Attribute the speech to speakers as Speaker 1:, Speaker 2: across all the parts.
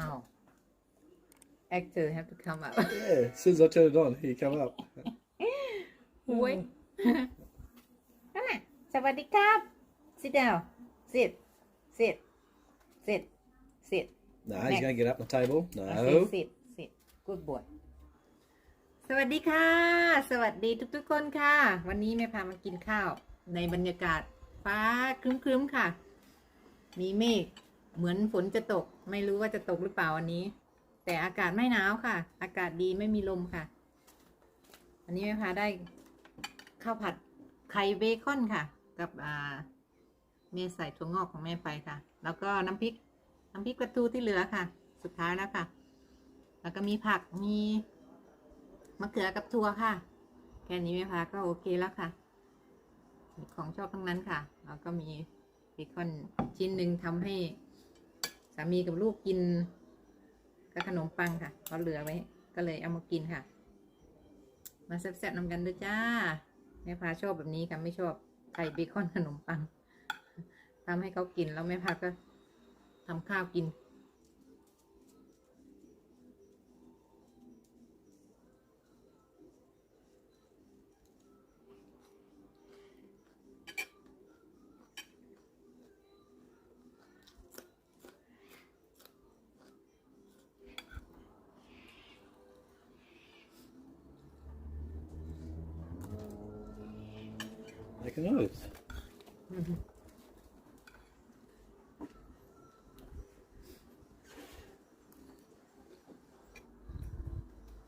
Speaker 1: อ้าว actor have to come up
Speaker 2: Yeah, as soon as I turn it on, he come up.
Speaker 1: อุ้ยนั่นน่ะสวัสดีครับ sit down sit sit sit sit
Speaker 2: No, he's going to get up the table.
Speaker 1: Okay,
Speaker 2: No.
Speaker 1: sit sit good boy สวัสดีค่ะ สวัสดีทุกๆคนค่ะ วันนี้แม่พามากินข้าว ในบรรยากาศฟ้าครึ้มๆค่ะ มีเมฆเหมือนฝนจะตก ไม่รู้ว่าจะตกหรือเปล่าวันนี้ แต่อากาศไม่หนาวค่ะ อากาศดีไม่มีลมค่ะ อันนี้แม่พาได้ข้าวผัดไข่เบคอนค่ะ กับอ่าเมใส่ถั่วงอกของแม่ไปค่ะ แล้วก็น้ำพริก น้ำพริกปลาทูที่เหลือค่ะ สุดท้ายแล้วค่ะ แล้วก็มีผักมีมะเขือกับถั่วค่ะ แค่นี้แม่พาก็โอเคแล้วค่ะของชอบทั้งนั้นค่ะ แล้วก็มีเบคอนชิ้นหนึ่งทำให้ามีกับลูกกินกับขนมปังค่ะเขาเหลือไว้ ก็เลยเอามากินค่ะ มาแซ่บๆนำกันด้วยจ้าแม่พาชอบแบบนี้ค่ะไม่ชอบไข่เบคอนขนมปังทำให้เขากินแล้วแม่พาก็ทำข้าวกิน
Speaker 2: Make a nose.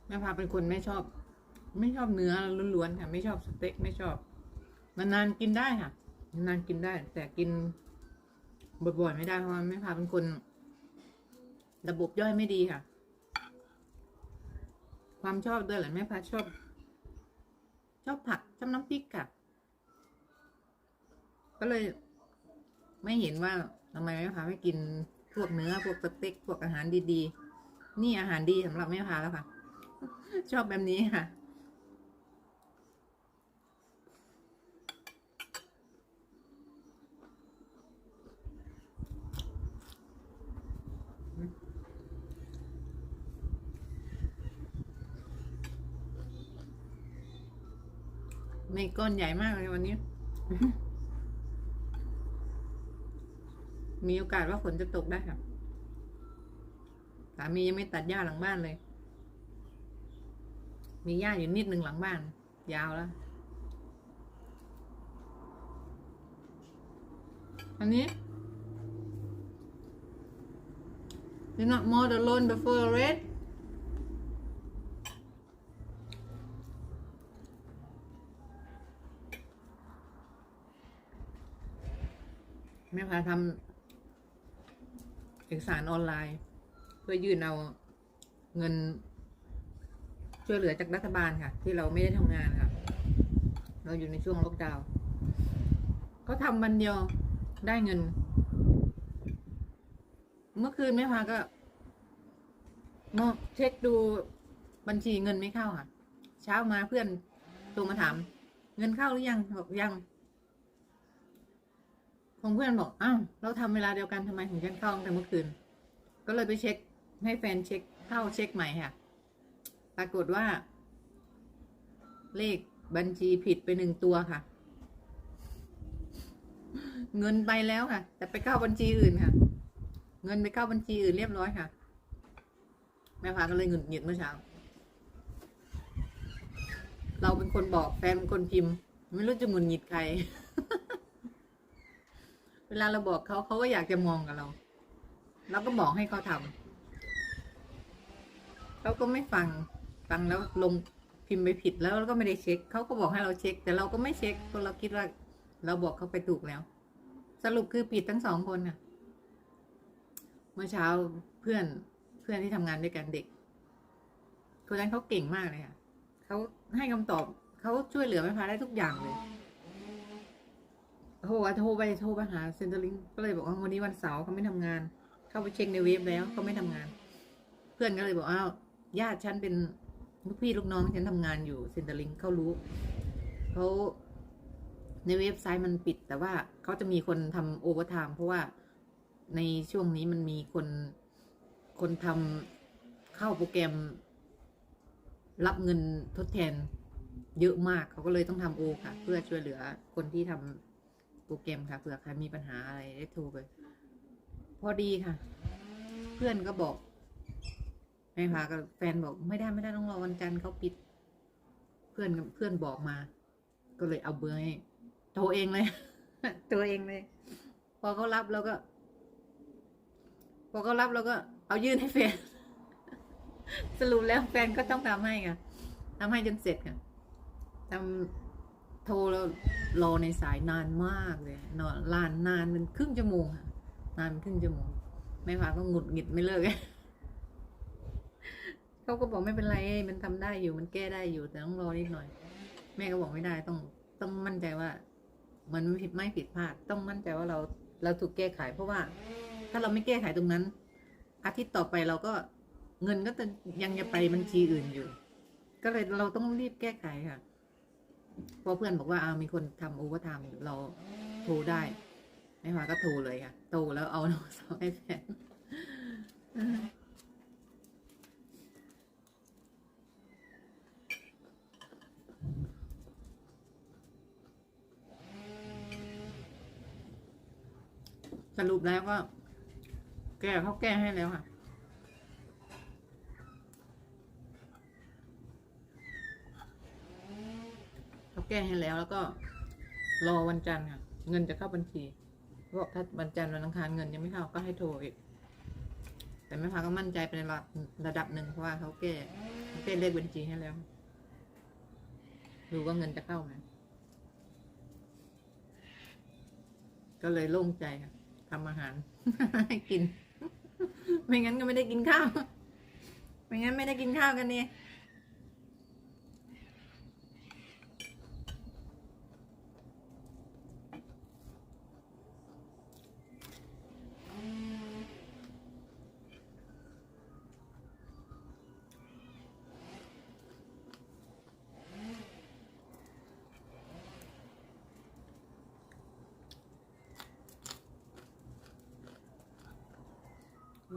Speaker 1: แม่พาเป็นคนไม่ชอบ ไม่ชอบเนื้อล้วนๆค่ะ ไม่ชอบสเต็กไม่ชอบนานๆกินได้ค่ะนานๆกินได้ แต่กินบ่อยๆไม่ได้เพราะว่าแม่พาเป็นคน ระบบย่อยไม่ดีค่ะ ความชอบด้วยแหละแม่พาชอบ ชอบผักชอบน้ำพริกค่ะ ก็เลย ไม่เห็นว่าทำไมแม่พาไม่กินพวกเนื้อพวกสเต็กพวกอาหารดีๆ นี่อาหารดีสำหรับแม่พาแล้วค่ะ ชอบแบบนี้ค่ะไม่ก้อนใหญ่มากเลยวันนี้ มีโอกาสว่าฝนจะตกได้ค่ะ สามียังไม่ตัดหญ้าหลังบ้านเลย มีหญ้าอยู่นิดหนึ่งหลังบ้าน ยาวแล้ว อันนี้ You're not mowed alone before red แม่พาทำ อกสารออนไลน์ เพื่อยื่นเอาเงิน ช่วยเหลือจากรัฐบาลค่ะ ที่เราไม่ได้ทำงานค่ะ เราอยู่ในช่วงล็อกดาวน์เขาทำวันเดียวได้เงิน เมื่อคืนแม่พาก็มาเช็คดูบัญชีเงินไม่เข้าค่ะ เช้ามาเพื่อนโทรมาถาม เงินเข้าหรือยังบอกยัง ของเพื่อนบอกอ้าวเราทำเวลาเดียวกันทำไมถึงยังเข้าตั้งแต่เมื่อคืน ก็เลยไปเช็คให้แฟนเช็คเข้าเช็คใหม่ค่ะ ปรากฏว่า เลขบัญชีผิดไปหนึ่งตัวค่ะ เงินไปแล้วค่ะ แต่ไปเข้าบัญชีอื่นค่ะ เงินไปเข้าบัญชีอื่นเรียบร้อยค่ะ แม่พาก็เลยหงุดหงิดเมื่อเช้า เราเป็นคนบอกแฟนเป็นคนพิมพ์ ไม่รู้จะหงุดหงิดใคร เวลาเราบอกเขาเขาก็อยากจะมองกับเรา เราก็บอกให้เขาทำเขาก็ไม่ฟังฟังแล้วลงพิมพ์ไปผิดแล้วเราก็ไม่ได้เช็คเขาก็บอกให้เราเช็ค แต่เราก็ไม่เช็คเพราะเราคิดว่า เราบอกเขาไปถูกแล้ว สรุปคือผิดทั้งสองคนน่ะ เมื่อเช้าเพื่อนเพื่อนที่ทำงานด้วยกันเด็กคนนั้นเขาเก่งมากเลยค่ะเขาให้คำตอบเขาช่วยเหลือแม่พาได้ทุกอย่างเลย โทรอะโทรไปโทรไปหาเซ็นเตอร์ลิงก็เลยบอกว่าวันนี้วันเสาร์เขาไม่ทำงาน เข้าไปเช็คในเว็บแล้วเขาไม่ทำงาน เพื่อนก็เลยบอกอ้าวญาติฉันเป็นลูกพี่ลูกน้องฉันทำงานอยู่เซ็นเตอร์ลิงเขารู้เขาในเว็บไซต์มันปิด แต่ว่าเขาจะมีคนทำโอเวอร์ไทม์เพราะว่าในช่วงนี้มันมีคนคนทำเข้าโปรแกรม รับเงินทดแทนเยอะมากเขาก็เลยต้องทำโอค่ะ เพื่อช่วยเหลือคนที่ทำ รแกรมค่ะเผื่อใครมีปัญหาอะไรได้โทรไป พอดีค่ะ เพื่อนก็บอกแม่พากับแฟนบอกไม่ได้ไม่ได้ต้องรอวันจันทร์เขาปิด เพื่อนเพื่อนบอกมา ก็เลยเอาเบอร์ให้โทรเองเลยตัวเองเลย พอเขารับแล้วก็ พอเขารับแล้วก็ เอายื่นให้แฟน สรุปแล้วแฟนก็ต้องทำให้ค่ะทำให้จนเสร็จค่ะทำ โทรแล้วรอในสายนานมากเลยนอนลานนานเป็นครึ่งชั่วโมงนานเป็นครึ่งชั่วโมงแม่พาก็หงุดหงิดไม่เลิกเขาก็บอกไม่เป็นไรมันทำได้อยู่มันแก้ได้อยู่แต่ต้องรอนิดหน่อย แม่ก็บอกไม่ได้ต้องต้องมั่นใจว่า มันไม่ผิดไม่ผิดพลาด ต้องมั่นใจว่าเราเราถูกแก้ไข เพราะว่า ถ้าเราไม่แก้ไขตรงนั้น อาทิตย์ต่อไปเราก็เงินก็จะยังจะไปบัญชีอื่นอยู่ ก็เลยเราต้องรีบแก้ไขค่ะ พราะเพื่อนบอกว่าอามีคนทำโอเวอร์ไทม์อยู่เราโทรได้ไม่มาก็โทรเลยค่ะโทรแล้วเอาโทรศัพท์ให้แฟนสรุปแล้วก็ แก้เขาแก้ให้แล้วค่ะ เขาแก้ให้แล้ว แล้วก็รอวันจันทร์ค่ะ เงินจะเข้าบัญชีเขาบอกถ้าวันจันทร์วันอังคารเงินยังไม่เข้าก็ให้โทรอีก แต่แม่พาก็มั่นใจไประดับระดับหนึ่งเพราะว่าเขาแก้เขาแก้เลขบัญชีให้แล้วดูว่าเงินจะเข้าไหมก็เลยโล่งใจค่ะทำอาหารให้กิน ไม่งั้นก็ไม่ได้กินข้าว ไม่งั้นไม่ได้กินข้าวกันนี่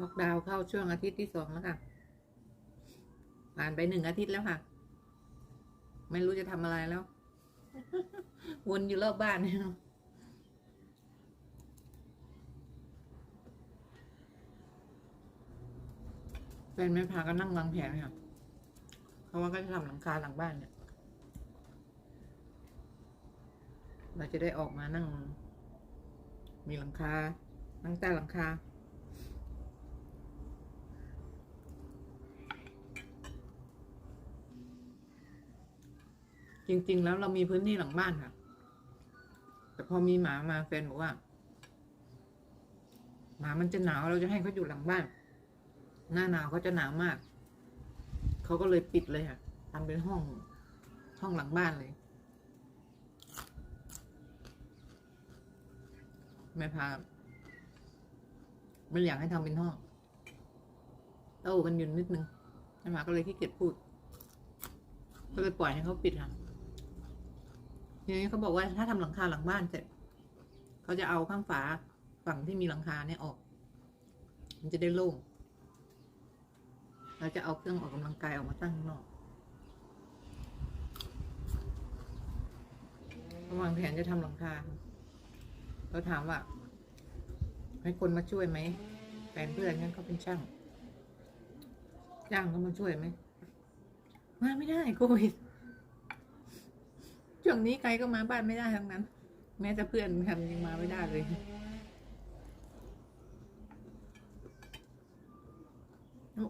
Speaker 1: ล็อกดาวน์เข้าช่วงอาทิตย์ที่สองแล้วค่ะผ่านไปหนึ่งอาทิตย์แล้วค่ะ ไม่รู้จะทำอะไรแล้ว วนอยู่รอบบ้านเนี่ยแฟนไม่พาก็นั่งวางแผนค่ะเพราะว่าก็จะทำหลังคาหลังบ้านเนี่ย เราจะได้ออกมานั่ง มีหลังคานั่งใต้หลังคา จริง ๆ แล้วเรามีพื้นที่หลังบ้านค่ะ แต่พอมีหมามาแฟนบอกว่า หมามันจะหนาวเราจะให้เขาอยู่หลังบ้าน หน้าหนาวเขาจะหนาวมาก เขาก็เลยปิดเลยค่ะทำเป็นห้อง ห้องหลังบ้านเลยแม่พาไม่อยากให้ทำเป็นห้องโต้กันยู่นิดนึงแม่พาก็เลยขี้เกียจพูด ก็เลยปล่อยให้เขาปิดค่ะ ทีนี้เขาบอกว่าถ้าทำหลังคาหลังบ้านเสร็จเขาจะเอาข้างฝาฝั่งที่มีหลังคาเนี่ยออก มันจะได้โล่งเราจะเอาเครื่องออกกำลังกายออกมาตั้งนอกระวางแผนจะทำหลังคาเราถามว่า ให้คนมาช่วยไหมแฟนเพื่อนงั้นเขาเป็นช่างจ้างเขามาช่วยไหมมาไม่ได้โควิด ช่วงนี้ใครก็มาบ้านไม่ได้ทั้งนั้น แม้แต่เพื่อนทำยังมาไม่ได้เลย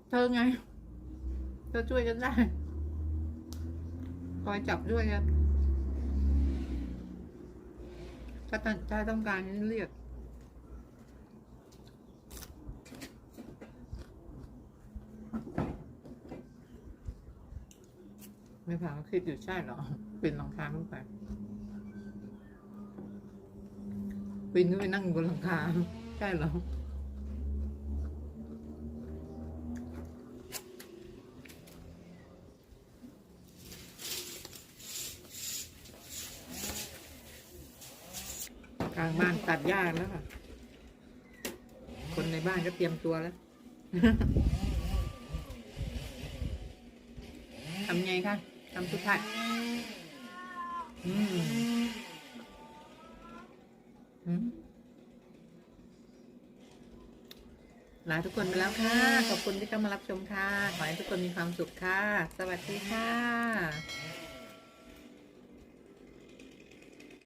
Speaker 1: เธอไงเธอช่วยกันได้คอยจับด้วยกันถ้าต้องถ้าต้องการเรียก ไม่ผ่านก็คิดอยู่ใช่เหรอเป็นหลังคาขึ้นไปปีนขึ้นไปนั่งบนหลังคาใช่เหรอกลางบ้านตัดหญ้าแล้วค่ะ คนในบ้านก็เตรียมตัวแล้ว ทำไงคะ ทำสุดท้ายอืมอืมลาทุกคนไปแล้วค่ะ ขอบคุณที่เข้ามารับชมค่ะ ขอให้ทุกคนมีความสุขค่ะ สวัสดีค่ะ